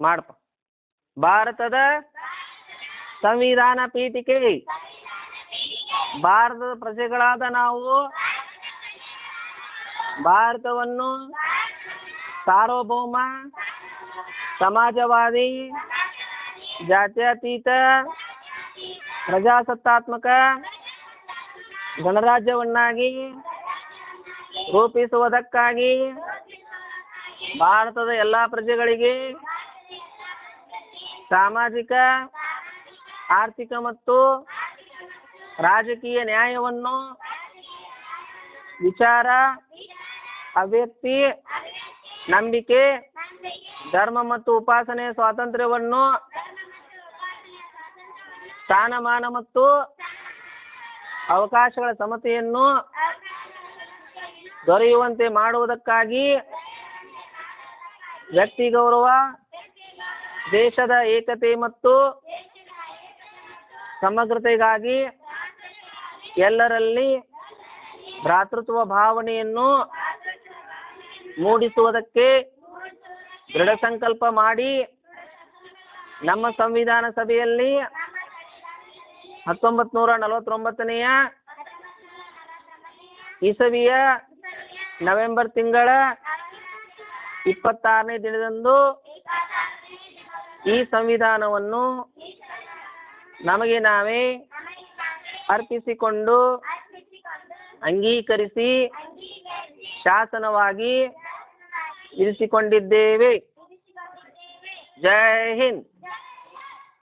ಮಾಡಪ್ಪ ಭಾರತದ ಸಂವಿಧಾನ ಪೀಠಿಕೆ. ಭಾರತದ ಪ್ರಜೆಗಳಾದ ನಾವು ಭಾರತವನ್ನು ಸಾರ್ವಭೌಮ, ಸಮಾಜವಾದಿ, ಜಾತ್ಯತೀತ, ಪ್ರಜಾಸತ್ತಾತ್ಮಕ, ಗಣರಾಜ್ಯವನ್ನಾಗಿ ರೂಪಿಸುವುದಕ್ಕಾಗಿ ಭಾರತದ ಎಲ್ಲ ಪ್ರಜೆಗಳಿಗೆ ಸಾಮಾಜಿಕ, ಆರ್ಥಿಕ ಮತ್ತು ರಾಜಕೀಯ ನ್ಯಾಯವನ್ನು ವಿಚಾರ, ಅಭಿವ್ಯಕ್ತಿ, ನಂಬಿಕೆ, ಧರ್ಮ ಮತ್ತು ಉಪಾಸನೆಯ ಸ್ವಾತಂತ್ರ್ಯವನ್ನು ಸ್ಥಾನಮಾನ ಮತ್ತು ಅವಕಾಶಗಳ ಸಮತೆಯನ್ನು ದೊರೆಯುವಂತೆ ಮಾಡುವುದಕ್ಕಾಗಿ ವ್ಯಕ್ತಿ ಗೌರವ ದೇಶದ ಏಕತೆ ಮತ್ತು ಸಮಗ್ರತೆಗಾಗಿ ಎಲ್ಲರಲ್ಲಿ ಭ್ರಾತೃತ್ವ ಭಾವನೆಯನ್ನು ಮೂಡಿಸುವುದಕ್ಕೆ ದೃಢ ಸಂಕಲ್ಪ ಮಾಡಿ ನಮ್ಮ ಸಂವಿಧಾನ ಸಭೆಯಲ್ಲಿ ಹತ್ತೊಂಬತ್ತು ನೂರ ನಲವತ್ತೊಂಬತ್ತನೆಯ ಇಸವಿಯ ನವೆಂಬರ್ ತಿಂಗಳ ಇಪ್ಪತ್ತಾರನೇ ದಿನದಂದು ಈ ಸಂವಿಧಾನವನ್ನು ನಮಗೆ ನಾವೇ ಅರ್ಪಿಸಿಕೊಂಡು ಅಂಗೀಕರಿಸಿ ಶಾಸನವಾಗಿ ಇರಿಸಿಕೊಂಡಿದ್ದೇವೆ ಜೈ ಹಿಂದ್.